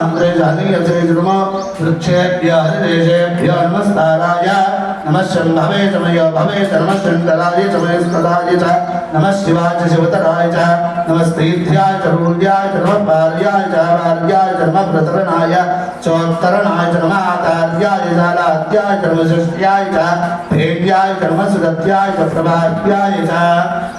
्रमो वृक्षेभ्य हरिदेशेभ्यो नमस्ताराय नमः शम्भवे चमयो भवे च नमः शङ्कराय चमयस्कराय च नमः शिवाय च शिवतराय च नमस्तीर्थ्याय च रूल्याय च नमः पार्याय च वार्याय च नमः प्रतरणाय चोत्तरणाय च नमः आचार्याय जालाद्याय च नमः षष्ट्याय च भेद्याय च नमः सुदत्याय च प्रभात्याय च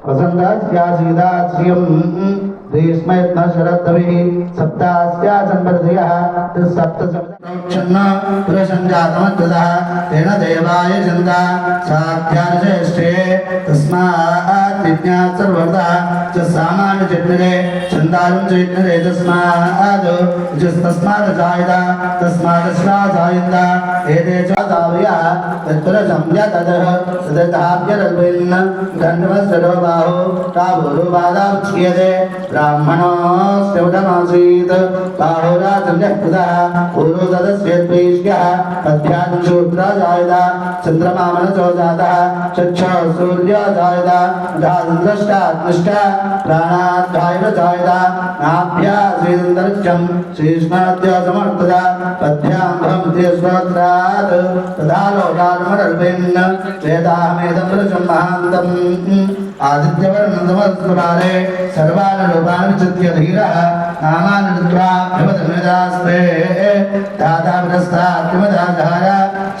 अभिजा वसन्तास्यासीदाश्रियं ग्रीष्मयत्न शरद्भिः सप्तास्या सम्बर्धयः सप्तसप्तक्षन्न पुरसञ्जातमद्गतः तेन देवाय चन्दा साध्यानुशेष्ठे तस्मात् विज्ञात् सर्वदा च सामान्यचित्रे छन्दालं च विघ्नरे तस्मात् तस्मात् जायत तस्मात् स्रा जायन्त एते च दावया तत्पुरसं यतदः तदधाभ्यरल्पिन् दण्डवस्वरो बाहो బాహు తాభూరుపాదాం శ్రీయతే బ్రాహ్మణోస్తమాసీత్ బాహురాచంద్రహృద ఊరు తదస్వేద్వైష్య పద్భ్యాశూద్రాజాయుధ చంద్రమామనసో జాత. చక్ష సూర్యోజాయుధ జాతంద్రష్టాత్మిష్ట ప్రాణాధ్యాయుజాయుధ నాభ్యా శ్రీందర్శం శ్రీష్ణాద్య సమర్థత పద్భ్యాం स्वत्रात् तदा लोकान्मरल्पेन्न वेदाहमेदमृशं महान्तम् आदित्यवर्णतमस्फुराले सर्वान् लोकान् चित्य धीरः नामान् कृत्वा भवदमिदास्ते दाता विरस्तात्मदाधार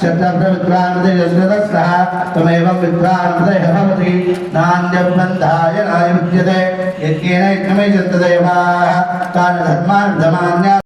शब्दप्रविद्वान्मृतयश्रतस्थः त्वमेवं विद्वान्मृतयः भवति नान्यबन्धाय नाय विद्यते यज्ञेन यज्ञमे चिन्तदेवाः तान् धर्मान् धमान्या